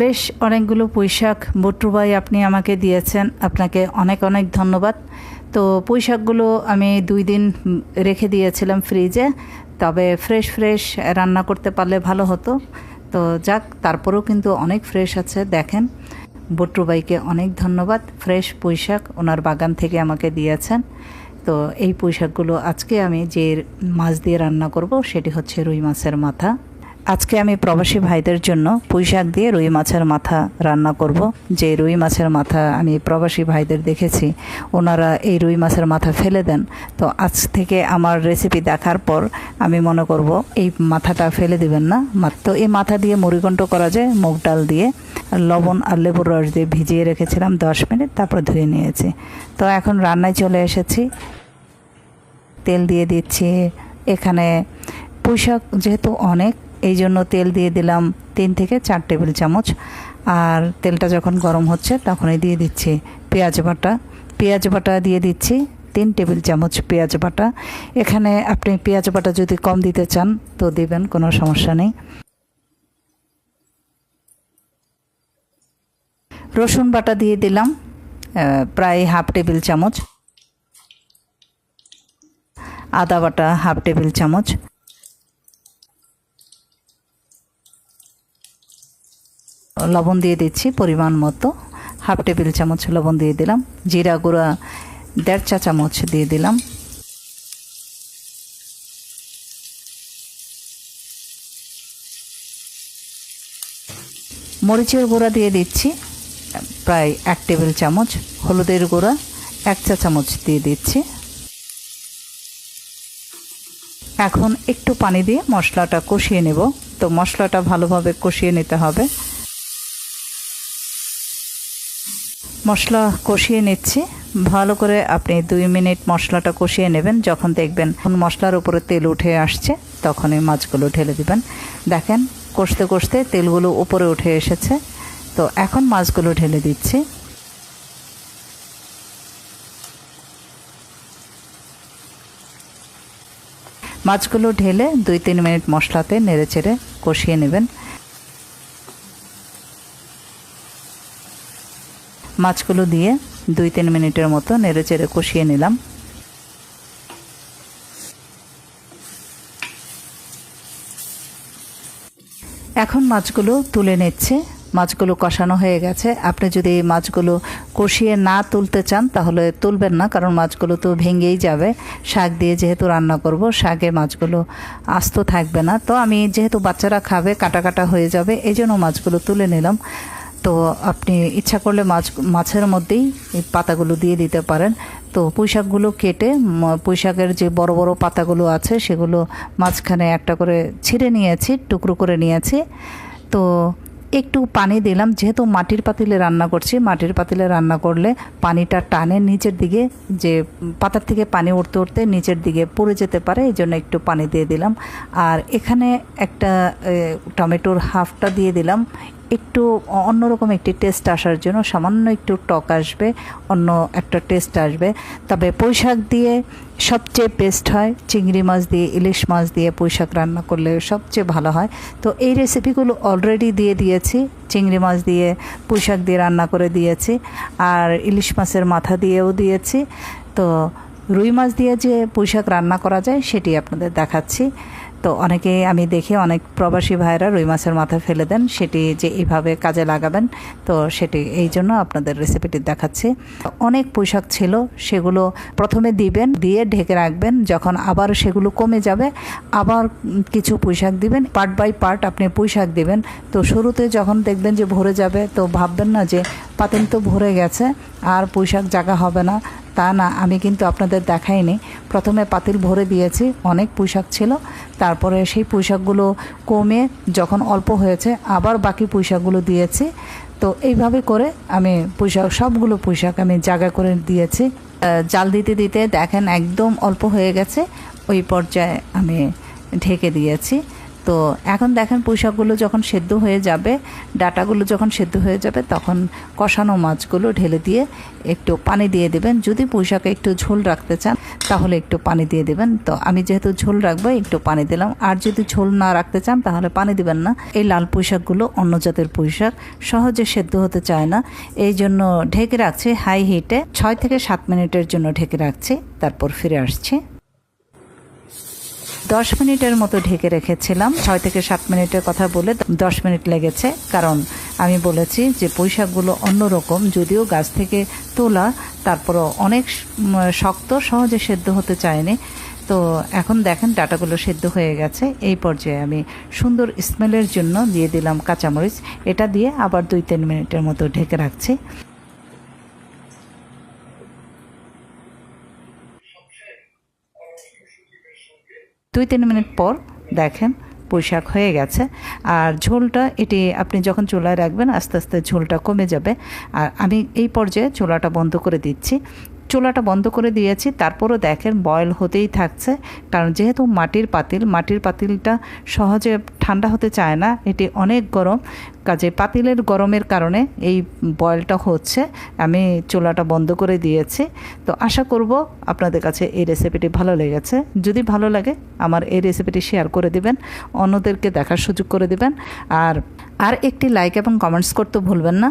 বেশ অনেকগুলো পুঁইশাক বট্টু ভাই আপনি আমাকে দিয়েছেন, আপনাকে অনেক অনেক ধন্যবাদ। তো পুঁইশাকগুলো আমি দুই দিন রেখে দিয়েছিলাম ফ্রিজে, তবে ফ্রেশ ফ্রেশ রান্না করতে পারলে ভালো হতো। তো যাক, তারপরেও কিন্তু অনেক ফ্রেশ আছে, দেখেন। বট্টু ভাইকে অনেক ধন্যবাদ, ফ্রেশ পুঁইশাক ওনার বাগান থেকে আমাকে দিয়েছেন। তো এই পুঁইশাকগুলো আজকে আমি যে মাছ দিয়ে রান্না করব, সেটি হচ্ছে রুই মাছের মাথা। আজকে আমি প্রবাসী ভাইদের জন্য পুঁই শাক দিয়ে রুই মাছের মাথা রান্না করব। যে রুই মাছের মাথা আমি প্রবাসী ভাইদের দেখেছি, ওনারা এই রুই মাছের মাথা ফেলে দেন। তো আজ থেকে আমার রেসিপি দেখার পর আমি মনে করব, এই মাথাটা ফেলে দিবেন না। তো এই মাথা দিয়ে মুড়িঘণ্ট করা যায় মুগ ডাল দিয়ে লবণ আর লেবুর রস দিয়ে ভিজিয়ে রেখেছিলাম দশ মিনিট, তারপর ধুয়ে নিয়েছি। তো এখন রান্নায় চলে এসেছি। তেল দিয়ে দিচ্ছি। এখানে পুঁইশাক যেহেতু অনেক এই জন্য তেল দিয়ে দিলাম তিন থেকে চার টেবিল চামচ। আর তেলটা যখন গরম হচ্ছে, তখনই দিয়ে দিচ্ছি পেঁয়াজ বাটা। পেঁয়াজ বাটা দিয়ে দিচ্ছি তিন টেবিল চামচ পেঁয়াজ বাটা। এখানে আপনি পেঁয়াজ বাটা যদি কম দিতে চান, তো দিবেন, কোনো সমস্যা নেই। রসুন বাটা দিয়ে দিলাম প্রায় হাফ টেবিল চামচ। আদা বাটা হাফ টেবিল চামচ। লবণ দিয়ে দিচ্ছি পরিমাণ মতো। হাফ টেবিল চামচ লবণ দিয়ে দিলাম। জিরা গুঁড়া দেড় চা চামচ দিয়ে দিলাম। মরিচের গুঁড়া দিয়ে দিচ্ছি, প্রায় এক টেবিল চামচ। হলুদের গুঁড়া এক চা চামচ দিয়ে দিচ্ছি। এখন একটু পানি দিয়ে মশলাটা কষিয়ে নেব। তো মশলাটা ভালোভাবে কষিয়ে নিতে হবে। মশলা কষিয়ে নিচ্ছি। ভালো করে আপনি দুই মিনিট মশলাটা কষিয়ে নেবেন। যখন দেখবেন মশলার উপরে তেল উঠে আসছে, তখনই মাছগুলো ঢেলে দিবেন। দেখেন, কষতে কষতে তেলগুলো উপরে উঠে এসেছে। তো এখন মাছগুলো ঢেলে দিচ্ছি। মাছগুলো ঢেলে দুই তিন মিনিট মশলাতে নেড়ে চেড়ে কষিয়ে নেবেন। মাছগুলো দিয়ে দুই তিন মিনিটের মতো নেড়ে চেড়ে কষিয়ে নিলাম। এখন মাছগুলো তুলে নিচ্ছে। মাছগুলো কষানো হয়ে গেছে। আপনি যদি এই মাছগুলো কষিয়ে না তুলতে চান, তাহলে তুলবেন না, কারণ মাছগুলো তো ভেঙেই যাবে। শাক দিয়ে যেহেতু রান্না করব, শাকে মাছগুলো আস্ত থাকবে না। তো আমি যেহেতু বাচ্চারা খাবে, কাটা কাটা হয়ে যাবে, এই জন্য মাছগুলো তুলে নিলাম। তো আপনি ইচ্ছা করলে মাছ, মাছের মধ্যেই এই পাতাগুলো দিয়ে দিতে পারেন। তো পুঁইশাকগুলো কেটে পুঁইশাকের যে বড় বড় পাতাগুলো আছে, সেগুলো মাঝখানে একটা করে ছিঁড়ে নিয়েছি, টুকরো করে নিয়েছি। তো একটু পানি দিলাম, যেহেতু মাটির পাতিলে রান্না করছি, মাটির পাতিলে রান্না করলে পানিটা টানে নিচের দিকে, যে পাতার থেকে পানি উঠতে উঠতে নিচের দিকে পড়ে যেতে পারে, এই জন্য একটু পানি দিয়ে দিলাম। আর এখানে একটা টমেটোর হাফটা দিয়ে দিলাম। একটু অন্যরকম একটি টেস্ট আসার জন্য সামান্য একটু টক আসবে, অন্য একটা টেস্ট আসবে। তবে পুঁইশাক দিয়ে সবচেয়ে বেস্ট হয় চিংড়ি মাছ দিয়ে, ইলিশ মাছ দিয়ে পুঁইশাক রান্না করলে সবচেয়ে ভালো হয়। তো এই রেসিপিগুলো অলরেডি দিয়ে দিয়েছি, চিংড়ি মাছ দিয়ে পুঁইশাক দিয়ে রান্না করে দিয়েছি, আর ইলিশ মাছের মাথা দিয়েও দিয়েছি। তো রুই মাছ দিয়ে যে পুঁইশাক রান্না করা যায়, সেটি আপনাদের দেখাচ্ছি। তো অনেকে আমি দেখি অনেক প্রবাসী ভাইরা রুই মাছের মাথা ফেলে দেন, সেটি যে এইভাবে কাজে লাগাবেন, তো সেটি এই জন্য আপনাদের রেসিপিটি দেখাচ্ছি। অনেক পোশাক ছিল, সেগুলো প্রথমে দিবেন, দিয়ে ঢেকে রাখবেন, যখন আবার সেগুলো কমে যাবে, আবার কিছু পুঁইশাক দিবেন, পার্ট বাই পার্ট আপনি পুঁইশাক দিবেন। তো শুরুতে যখন দেখবেন যে ভরে যাবে, তো ভাববেন না যে পাতেন তো ভরে গেছে, আর পুঁইশাক জায়গা হবে না। তা না, আমি কিন্তু আপনাদের দেখাইনি। প্রথমে পাতিল ভরে দিয়েছি, অনেক পোশাক ছিল। তারপরে সেই পোশাকগুলো কমে যখন অল্প হয়েছে, আবার বাকি পুঁইশাকগুলো দিয়েছি। তো এইভাবে করে আমি পুঁইশাক, সবগুলো পোশাক আমি জায়গা করে দিয়েছি। জাল দিতে দিতে দেখেন একদম অল্প হয়ে গেছে। ওই পর্যায়ে আমি ঢেকে দিয়েছি। তো এখন দেখেন পুঁইশাকগুলো যখন সেদ্ধ হয়ে যাবে, ডাটাগুলো যখন সেদ্ধ হয়ে যাবে, তখন কষানো মাছগুলো ঢেলে দিয়ে একটু পানি দিয়ে দেবেন। যদি পুঁইশাকে একটু ঝোল রাখতে চান, তাহলে একটু পানি দিয়ে দেবেন। তো আমি যেহেতু ঝোল রাখব, একটু পানি দিলাম। আর যদি ঝোল না রাখতে চান, তাহলে পানি দিবেন না। এই লাল পুঁইশাকগুলো অন্য জাতের পুঁইশাক সহজে সেদ্ধ হতে চায় না। এই জন্য ঢেকে রাখছি হাই হিটে। ছয় থেকে সাত মিনিটের জন্য ঢেকে রাখছি, তারপর ফিরে আসছি। দশ মিনিটের মতো ঢেকে রেখেছিলাম। ছয় থেকে সাত মিনিটের কথা বলে দশ মিনিট লেগেছে। কারণ আমি বলেছি যে পুঁইশাকগুলো অন্যরকম। যদিও গাছ থেকে তোলা, তারপরও অনেক শক্ত, সহজে সেদ্ধ হতে চায়নি। তো এখন দেখেন ডাটাগুলো সেদ্ধ হয়ে গেছে। এই পর্যায়ে আমি সুন্দর স্মেলের জন্য দিয়ে দিলাম কাঁচামরিচ। এটা দিয়ে আবার দুই তিন মিনিটের মতো ঢেকে রাখছি। দুই তিন মিনিট পর দেখেন পুঁইশাক হয়ে গেছে। আর ঝোলটা এটি আপনি যখন চুলায় রাখবেন, আস্তে আস্তে ঝোলটা কমে যাবে। আর আমি এই পর্যায়ে চুলাটা বন্ধ করে দিচ্ছি। চুলাটা বন্ধ করে দিয়েছি, তারপরও দেখেন বয়েল হতেই থাকছে। কারণ যেহেতু মাটির পাতিল, মাটির পাতিলটা সহজে ঠান্ডা হতে চায় না, এটি অনেক গরম। কাজে পাতিলের গরমের কারণে এই বয়েলটা হচ্ছে, আমি চুলাটা বন্ধ করে দিয়েছি। তো আশা করব আপনাদের কাছে এই রেসিপিটি ভালো লেগেছে। যদি ভালো লাগে, আমার এই রেসিপিটি শেয়ার করে দিবেন, অন্যদেরকে দেখার সুযোগ করে দিবেন। আর আর একটি লাইক এবং কমেন্টস করতে ভুলবেন না।